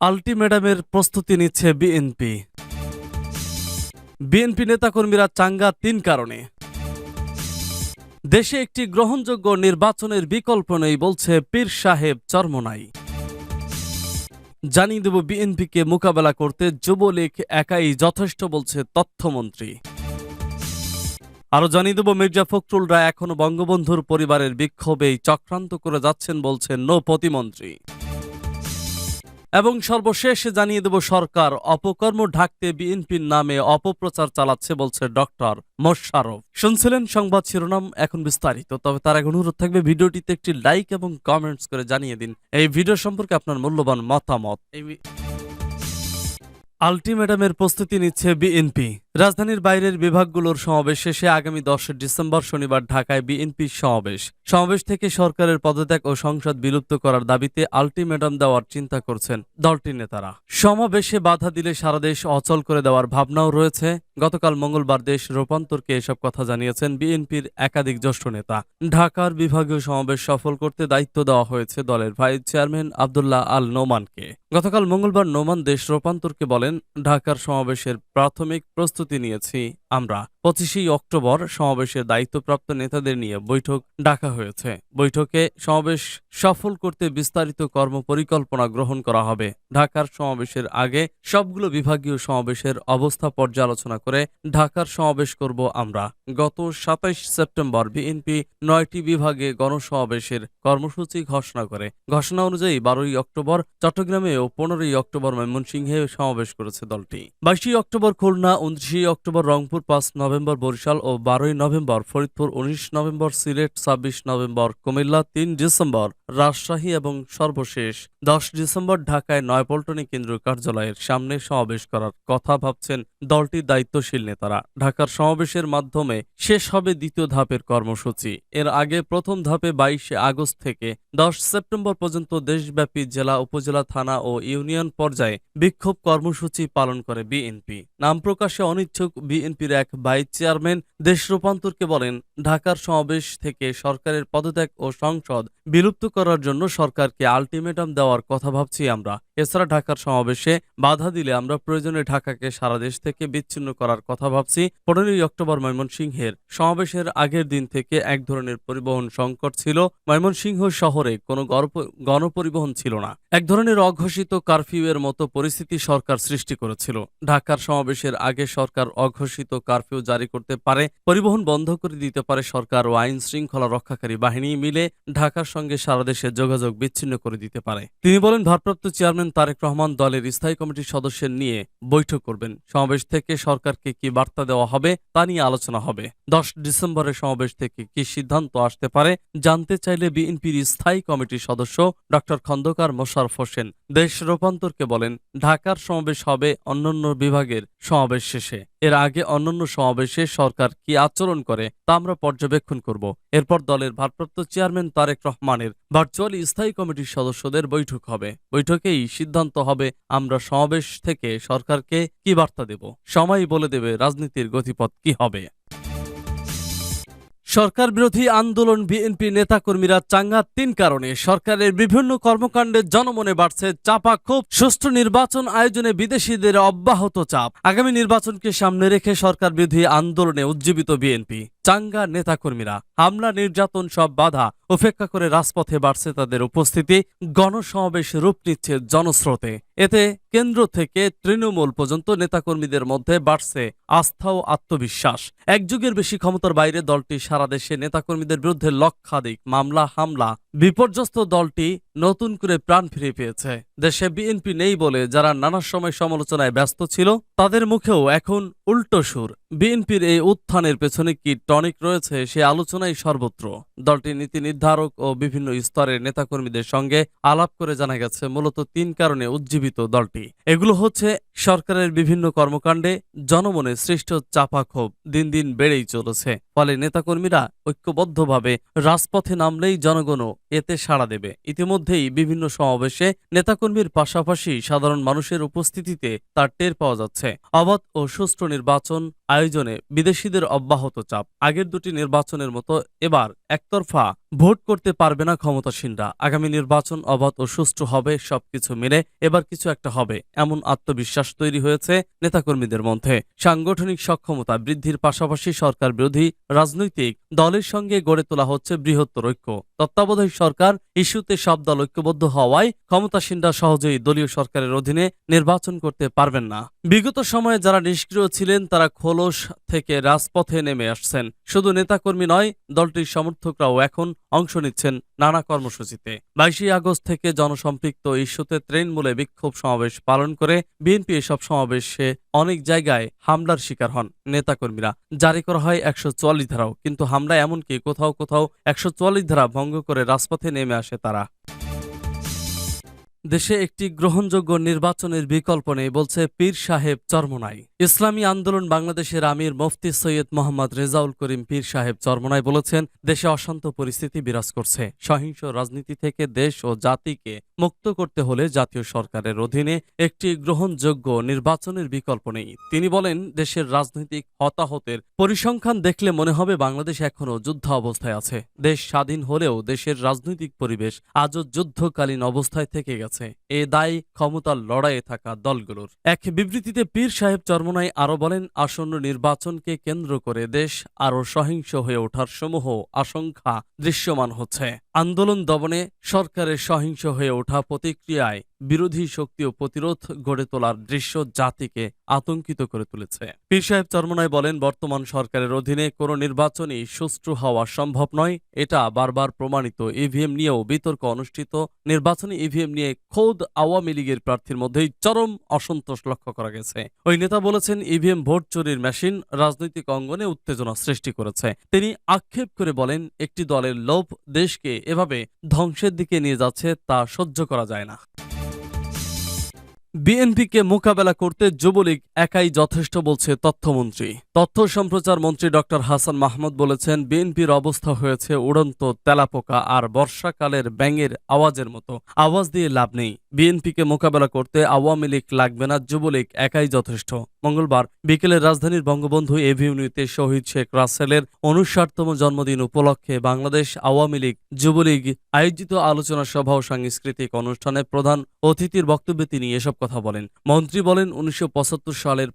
আলটিমেটামের প্রস্তুতি নিচ্ছে BNP. BNP নেতাকর্মীরা চাঙ্গা তিন কারণে। দেশে একটি গ্রহণযোগ্য নির্বাচনের বিকল্প নেই বলছে পীর সাহেব চরমনাই। জানিয়ে দেব বিএনপিকে মোকাবেলা করতে যুবলীগ একাই যথেষ্ট বলছে তথ্যমন্ত্রী। আরও জানিয়ে দেব মির্জা ফখরুলরা এখনও বঙ্গবন্ধুর পরিবারের বিক্ষোভেই চক্রান্ত করে যাচ্ছেন বলছেন নৌ প্রতিমন্ত্রী। এবং সর্বশেষ জানিয়ে দেব সরকার অপকর্ম ঢাকতে বিএনপির নামে অপপ্রচার চালাচ্ছে বলছে ডক্টর মোশারফ শুনছিলেন সংবাদ শিরোনাম এখন বিস্তারিত তবে তার এক অনুরোধ থাকবে ভিডিওটিতে একটি লাইক এবং কমেন্টস করে জানিয়ে দিন। এই ভিডিও সম্পর্কে আপনার মূল্যবান মতামত। আলটিমেটামের প্রস্তুতি নিচ্ছে বিএনপি। রাজধানীর বাইরের বিভাগগুলোর সমাবেশ শেষে আগামী দশ ডিসেম্বর শনিবার ঢাকায় বিএনপির সমাবেশ। সমাবেশ থেকে সরকারের পদত্যাগ ও সংসদ বিলুপ্ত করার দাবিতে আলটিমেটাম দেওয়ার চিন্তা করছেন দলটির নেতারা। সমাবেশে বাধা দিলে সারা দেশ অচল করে দেওয়ার ভাবনাও রয়েছে। গতকাল মঙ্গলবার দেশ রূপান্তরকে এসব কথা জানিয়েছেন বিএনপির একাধিক জ্যেষ্ঠ নেতা। ঢাকার বিভাগীয় সমাবেশ সফল করতে দায়িত্ব দেওয়া হয়েছে দলের ভাইস চেয়ারম্যান আবদুল্লাহ আল নোমানকে। গতকাল মঙ্গলবার নোমান দেশ রূপান্তরকে বলেন, ঢাকার সমাবেশের প্রাথমিক প্রস্তুতি নিয়েছি আমরা। পঁচিশে অক্টোবর সমাবেশের দায়িত্বপ্রাপ্ত নেতাদের নিয়ে বৈঠক ডাকা হয়েছে। বৈঠকে সমাবেশ সফল করতে বিস্তারিত কর্মপরিকল্পনা গ্রহণ করা হবে। ঢাকার সমাবেশের আগে সবগুলো বিভাগীয় সমাবেশের অবস্থা পর্যালোচনা করে ঢাকার সমাবেশ করব আমরা। গত সাতাইশ সেপ্টেম্বর বিএনপি নয়টি বিভাগে গণসমাবেশের কর্মসূচি ঘোষণা করে। ঘোষণা অনুযায়ী বারোই অক্টোবর চট্টগ্রামে ও পনেরোই অক্টোবর ময়মনসিংহে সমাবেশ করেছে দলটি। বাইশে অক্টোবর খুলনা উনত্রিশে অক্টোবর রংপুর, পাঁচ নভেম্বর বরিশাল ও বারোই নভেম্বর ফরিদপুর, উনিশ নভেম্বর সিলেট, ছাব্বিশ নভেম্বর কুমিল্লা, তিন ডিসেম্বর রাজশাহী এবং সর্বশেষ দশ ডিসেম্বর ঢাকায় নয়পল্টনী কেন্দ্রীয় কার্যালয়ের সামনে সমাবেশ করার কথা ভাবছেন দলটির দায়িত্বশীল নেতারা। ঢাকার সমাবেশের মাধ্যমে শেষ হবে দ্বিতীয় ধাপের কর্মসূচি। এর আগে প্রথম ধাপে বাইশে আগস্ট থেকে দশ সেপ্টেম্বর পর্যন্ত দেশব্যাপী জেলা, উপজেলা, থানা ও ইউনিয়ন পর্যায়ে বিক্ষোভ কর্মসূচি পালন করে বিএনপি। নাম প্রকাশে অনিচ্ছুক বিএনপির এক ভাইস চেয়ারম্যান দেশ রূপান্তরকে বলেন, ঢাকার সমাবেশ থেকে সরকারের পদত্যাগ ও সংসদ বিলুপ্ত করার জন্য সরকারকে আলটিমেটাম দেওয়ার কথা ভাবছি আমরা। এছাড়া ঢাকার সমাবেশে বাধা দিলে আমরা প্রয়োজনে ঢাকাকে সারা দেশ থেকে বিচ্ছিন্ন করার কথা ভাবছি। পনেরোই অক্টোবর ময়মনসিংহের সমাবেশের আগের দিন থেকে এক ধরনের পরিবহন সংকট ছিল। ময়মনসিংহ শহরে কোনো গণপরিবহন ছিল না। এক ধরনের অঘোষিত কারফিউ এর মতো পরিস্থিতি সরকার সৃষ্টি করেছিল। ঢাকার সমাবেশের আগে সরকার অঘোষিত কারফিউ জারি করতে পারে, পরিবহন বন্ধ করে দিতে পারে সরকার ও আইন শৃঙ্খলা রক্ষাকারী বাহিনী মিলে। ঢাকার সঙ্গে সারা দেশে যোগাযোগ বিচ্ছিন্ন করে দিতে পারে। তিনি বলেন, ভারপ্রাপ্ত চেয়ারম্যান তারেক রহমান দলের স্থায়ী কমিটির সদস্যের নিয়ে বৈঠক করবেন। সমাবেশ থেকে সরকারকে কি বার্তা দেওয়া হবে, তা নিয়ে আলোচনা হবে। দশ ডিসেম্বরের সমাবেশ থেকে কি সিদ্ধান্ত আসতে পারে, জানতে চাইলে বিএনপির স্থায়ী কমিটির সদস্য ডক্টর খন্দকার মোশারফ হোসেন। দেশ রূপান্তরকে বলেন, ঢাকার সমাবেশ হবে অন্যান্য বিভাগের সমাবেশ শেষে। এর আগে অন্যান্য সমাবেশে সরকার কি আচরণ করে, তা আমরা পর্যবেক্ষণ করব। এরপর দলের ভারপ্রাপ্ত চেয়ারম্যান তারেক রহমানের ভার্চুয়ালি স্থায়ী কমিটির সদস্যদের বৈঠক হবে। বৈঠকেই সিদ্ধান্ত হবে আমরা সমাবেশ থেকে সরকারকে কি বার্তা দেব। সময় বলে দেবে রাজনীতির গতিপথ কি হবে। সরকার বিরোধী আন্দোলন বিএনপি নেতাকর্মীরা চাঙ্গা তিন কারণে। সরকারের বিভিন্ন কর্মকাণ্ডে জনমনে বাড়ছে চাপা ক্ষোভ, সুষ্ঠু নির্বাচন আয়োজনে বিদেশিদের অব্যাহত চাপ। আগামী নির্বাচনকে সামনে রেখে সরকার বিরোধী আন্দোলনে উজ্জীবিত বিএনপি। চাঙ্গা নেতাকর্মীরা, হামলা, নির্যাতন সব বাধা উপেক্ষা করে রাজপথে বাড়ছে তাদের উপস্থিতি, গণসমাবেশ রূপ নিচ্ছে জনস্রোতে। এতে কেন্দ্র থেকে তৃণমূল পর্যন্ত নেতাকর্মীদের মধ্যে বাড়ছে আস্থা ও আত্মবিশ্বাস। এক যুগের বেশি ক্ষমতার বাইরে দলটি সারা দেশে নেতাকর্মীদের বিরুদ্ধে লক্ষাধিক মামলা, হামলা, বিপর্যস্ত দলটি নতুন করে প্রাণ ফিরে পেয়েছে। দেশে বিএনপি নেই বলে যারা নানা সময় সমালোচনায় ব্যস্ত ছিল, তাদের মুখেও এখন উল্টো সুর। বিএনপির এই উত্থানের পেছনে কি টনিক রয়েছে সে আলোচনাই সর্বত্র। দলটির নীতি নির্ধারক ও বিভিন্ন স্তরের নেতাকর্মীদের সঙ্গে আলাপ করে জানা গেছে, মূলত তিন কারণে উজ্জীবিত দলটি। এগুলো হচ্ছে সরকারের বিভিন্ন কর্মকাণ্ডে জনমনে সৃষ্ট চাপা ক্ষোভ দিন দিন বেড়েই চলেছে। ফলে নেতাকর্মীরা ঐক্যবদ্ধভাবে রাজপথে নামলেই জনগণও এতে সাড়া দেবে। ইতিমধ্যেই বিভিন্ন সমাবেশে নেতাকর্মীর পাশাপাশি সাধারণ মানুষের উপস্থিতিতে তার টের পাওয়া যাচ্ছে। অবাধ ও সুষ্ঠু নির্বাচন আয়োজনে বিদেশিদের অব্যাহত চাপ। আগের দুটি নির্বাচনের মতো এবার একতরফা ভোট করতে পারবে না ক্ষমতাসীনরা। আগামী নির্বাচন অবাধ ও সুষ্ঠু হবে, সবকিছু মিলে এবার কিছু একটা হবে, এমন আত্মবিশ্বাস তৈরি হয়েছে নেতাকর্মীদের মধ্যে। সাংগঠনিক সক্ষমতা বৃদ্ধির পাশাপাশি সরকার বিরোধী রাজনৈতিক দলের সঙ্গে গড়ে তোলা হচ্ছে বৃহত্তর ঐক্য। তত্ত্বাবধায়ক সরকার ইস্যুতে সব দল ঐক্যবদ্ধ হওয়ায় ক্ষমতাসীনরা সহজেই দলীয় সরকারের অধীনে নির্বাচন করতে পারবেন না। বিগত সময়ে যারা নিষ্ক্রিয় ছিলেন, তারা খোলস থেকে রাজপথে নেমে আসছেন। শুধু নেতাকর্মী নয়, দলটির সমর্থকরাও এখন অংশ নিচ্ছেন নানা কর্মসূচিতে। বাইশে আগস্ট থেকে জনসম্পৃক্ত ইস্যুতে তৃণমূলে বিক্ষোভ সমাবেশ পালন করে বিএনপি এসব সমাবেশে অনেক জায়গায় হামলার শিকার হন নেতাকর্মীরা। জারি করা হয় একশো চুয়াল্লিশ ধারাও, কিন্তু হামলা এমনকি কোথাও কোথাও একশো চুয়াল্লিশ ধারা ভঙ্গ করে রাজপথে নেমে আসে তারা। দেশে একটি গ্রহণযোগ্য নির্বাচনের বিকল্প নেই, বলছে পীর সাহেব চরমনাই। ইসলামী আন্দোলন বাংলাদেশের আমির মুফতি সৈয়দ মোহাম্মদ রেজাউল করিম পীর সাহেব চরমনাই বলেছেন, দেশে অশান্ত পরিস্থিতি বিরাজ করছে। সহিংস রাজনীতি থেকে দেশ ও জাতিকে মুক্ত করতে হলে জাতীয় সরকারের অধীনে একটি গ্রহণযোগ্য নির্বাচনের বিকল্প নেই। তিনি বলেন, দেশের রাজনৈতিক হতাহতের পরিসংখ্যান দেখলে মনে হবে বাংলাদেশ এখনও যুদ্ধ অবস্থায় আছে। দেশ স্বাধীন হলেও দেশের রাজনৈতিক পরিবেশ আজও যুদ্ধকালীন অবস্থায় থেকে গেছে। এ দায় ক্ষমতার লড়াইয়ে থাকা দলগুলোর। এক বিবৃতিতে পীর সাহেব চরমনাই আরও বলেন, আসন্ন নির্বাচনকে কেন্দ্র করে দেশ আরও সহিংস হয়ে ওঠার সমূহ আশঙ্কা দৃশ্যমান হচ্ছে। আন্দোলন দমনে সরকারের সহিংস হয়ে ওঠা প্রতিক্রিয়ায় বিরোধী শক্তি ও প্রতিরোধ গড়ে তোলার দৃশ্য জাতিকে আতঙ্কিত করে তুলেছে। পীর সাহেব চরমনাই বলেন, বর্তমান সরকারের অধীনে কোনো নির্বাচনই সুষ্ঠু হওয়া সম্ভব নয়। এটা বারবার প্রমাণিত ইভিএম নিয়েও বিতর্ক অনুষ্ঠিত। নির্বাচনী ইভিএম নিয়ে খোদ আওয়ামী লীগের প্রার্থীর মধ্যেই চরম অসন্তোষ লক্ষ্য করা গেছে। ওই নেতা বলেছেন, ইভিএম ভোট চুরির মেশিন রাজনৈতিক অঙ্গনে উত্তেজনা সৃষ্টি করেছে। তিনি আক্ষেপ করে বলেন, একটি দলের লোভ দেশকে এভাবে ধ্বংসের দিকে নিয়ে যাচ্ছে তা সহ্য করা যায় না। বিএনপিকে মোকাবেলা করতে যুবলীগ একাই যথেষ্ট বলছে তথ্যমন্ত্রী। তথ্য সম্প্রচার মন্ত্রী ডক্টর হাসান মাহমুদ বলেছেন, বিএনপির অবস্থা হয়েছে উড়ন্ত, তেলাপোকা আর বর্ষাকালের ব্যাঙের আওয়াজের মতো। আওয়াজ দিয়ে লাভ নেই। বিএনপিকে মোকাবেলা করতে আওয়ামী লীগ লাগবে না, যুবলীগ একাই যথেষ্ট। মঙ্গলবার বিকেলে রাজধানীর বঙ্গবন্ধু এভিনিউতে শহীদ শেখ রাসেলের উনষাটতম জন্মদিন উপলক্ষে বাংলাদেশ আওয়ামী লীগ যুবলীগ আয়োজিত আলোচনা সভা ও সাংস্কৃতিক অনুষ্ঠানে প্রধান অতিথির বক্তব্যে তিনি এসব কথা বলেন। মন্ত্রী বলেন, উনিশশো পঁচাত্তর সালের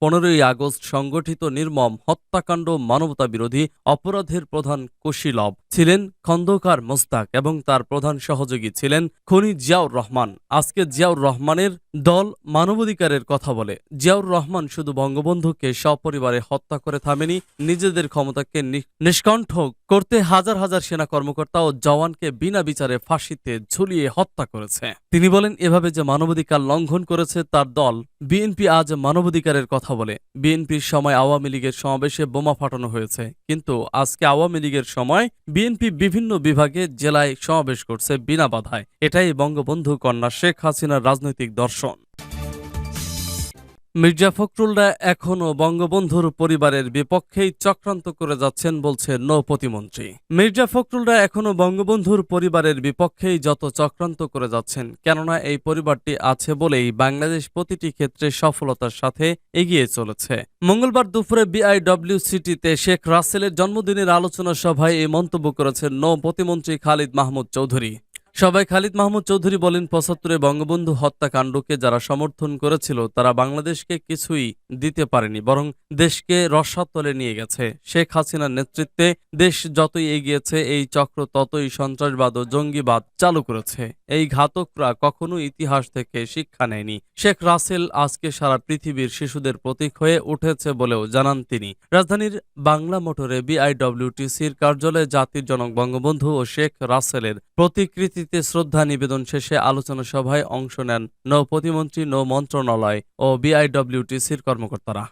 পনেরোই আগস্ট সংগঠিত নির্মম হত্যাকাণ্ড মানবতা বিরোধী অপরাধের প্রধান কোশিলভ ছিলেন খন্দকার মোস্তাক এবং তার প্রধান সহযোগী ছিলেন খনি জিয়াউর রহমান। আজকে জিয়াউর রহমানের দল মানবাধিকারের কথা বলে। জিয়াউর রহমান শুধু বঙ্গবন্ধুকে সপরিবারে হত্যা করে থামেনি, নিজেদের ক্ষমতাকে নিষ্কণ্ঠ করতে হাজার হাজার সেনা কর্মকর্তা ও জওয়ানকে বিনা বিচারে ফাঁসিতে ঝুলিয়ে হত্যা করেছে। তিনি বলেন, এভাবে যে মানবাধিকার লঙ্ঘন করেছে, তার দল বিএনপি আজ মানবাধিকারের কথা বলে। বিএনপির সময় আওয়ামী লীগের সমাবেশে বোমা ফাটানো হয়েছে। কিন্তু আজকে আওয়ামী লীগের সময় বিএনপি বিভিন্ন বিভাগে জেলায় সমাবেশ করছে বিনা বাধায়। এটাই বঙ্গবন্ধু কন্যা শেখ হাসিনার রাজনৈতিক দর্শন। মির্জা ফখরুলরা এখনও বঙ্গবন্ধুর পরিবারের বিপক্ষেই চক্রান্ত করে যাচ্ছেন বলছে নৌ প্রতিমন্ত্রী মির্জা ফখরুলরা এখনও বঙ্গবন্ধুর পরিবারের বিপক্ষেই যত চক্রান্ত করে যাচ্ছেন, কেননা এই পরিবারটি আছে বলেই বাংলাদেশ প্রতিটি ক্ষেত্রে সফলতার সাথে এগিয়ে চলেছে। মঙ্গলবার দুপুরে বিআইডব্লিউসিটিতে শেখ রাসেলের জন্মদিনের আলোচনা সভায় এই মন্তব্য করেছেন নৌ প্রতিমন্ত্রী খালিদ মাহমুদ চৌধুরী। সবাই খালিদ মাহমুদ চৌধুরী বলেন পঁচাত্তরে বঙ্গবন্ধু হত্যাকাণ্ডকে যারা সমর্থন করেছিল, তারা বাংলাদেশকে কিছুই দিতে পারেনি, বরং দেশকে রসাতলে নিয়ে গেছে। শেখ হাসিনার নেতৃত্বে দেশ যতই এগিয়েছে, এই চক্র ততই সন্ত্রাসবাদ ও জঙ্গিবাদ চালু করেছে। এই ঘাতকরা কখনো ইতিহাস থেকে শিক্ষা নেয়নি। শেখ রাসেল আজকে সারা পৃথিবীর শিশুদের প্রতীক হয়ে উঠেছে বলেও জানান তিনি। রাজধানীর বাংলা মোটরে বিআইডব্লিউটিসির কার্যালয়ে জাতির জনক বঙ্গবন্ধু ও শেখ রাসেলের প্রতিকৃতিতে শ্রদ্ধা নিবেদন শেষে আলোচনা সভায় অংশ নেন নৌ প্রতিমন্ত্রী নৌ মন্ত্রণালয় ও বিআইডব্লিউটিসির কর্মকর্তারা।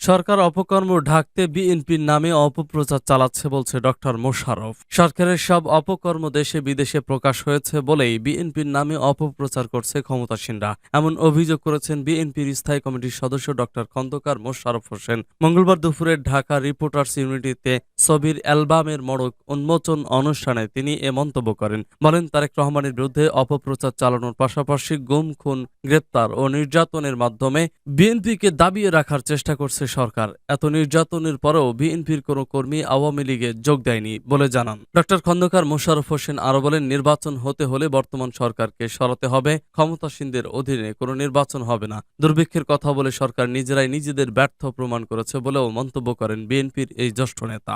সরকার অপকর্ম ঢাকতে বিএনপির নামে অপপ্রচার চালাচ্ছে বলছে ডক্টর মোশাররফ। সরকারের সব অপকর্ম দেশে বিদেশে প্রকাশ হয়েছে বলেই বিএনপির নামে অপপ্রচার করছে ক্ষমতাসীনরা। এমন অভিযোগ করেছেন বিএনপির স্থায়ী কমিটির সদস্য ডক্টর খন্দকার মোশাররফ হোসেন। মঙ্গলবার দুপুরে ঢাকা রিপোর্টার্স ইউনিটিতে ছবির অ্যালবামের মোড়ক উন্মোচন অনুষ্ঠানে তিনি এ মন্তব্য করেন। বলেন, তারেক রহমানের বিরুদ্ধে অপপ্রচার চালানোর পাশাপাশি গুম, খুন, গ্রেপ্তার ও নির্যাতনের মাধ্যমে বিএনপিকে দাবিয়ে রাখার চেষ্টা করছে সরকার। এত নির্যাতনের পরেও বিএনপির কোনো কর্মী আওয়ামী লীগে যোগ দেয়নি বলে জানান। ডক্টর খন্দকার মোশারফ হোসেন আরও বলেন, নির্বাচন হতে হলে বর্তমান সরকারকে সরাতে হবে। ক্ষমতাসীনদের অধীনে কোনো নির্বাচন হবে না। দুর্ভিক্ষের কথা বলে সরকার নিজেরাই নিজেদের ব্যর্থ প্রমাণ করেছে বলেও মন্তব্য করেন বিএনপির এই জ্যেষ্ঠ নেতা।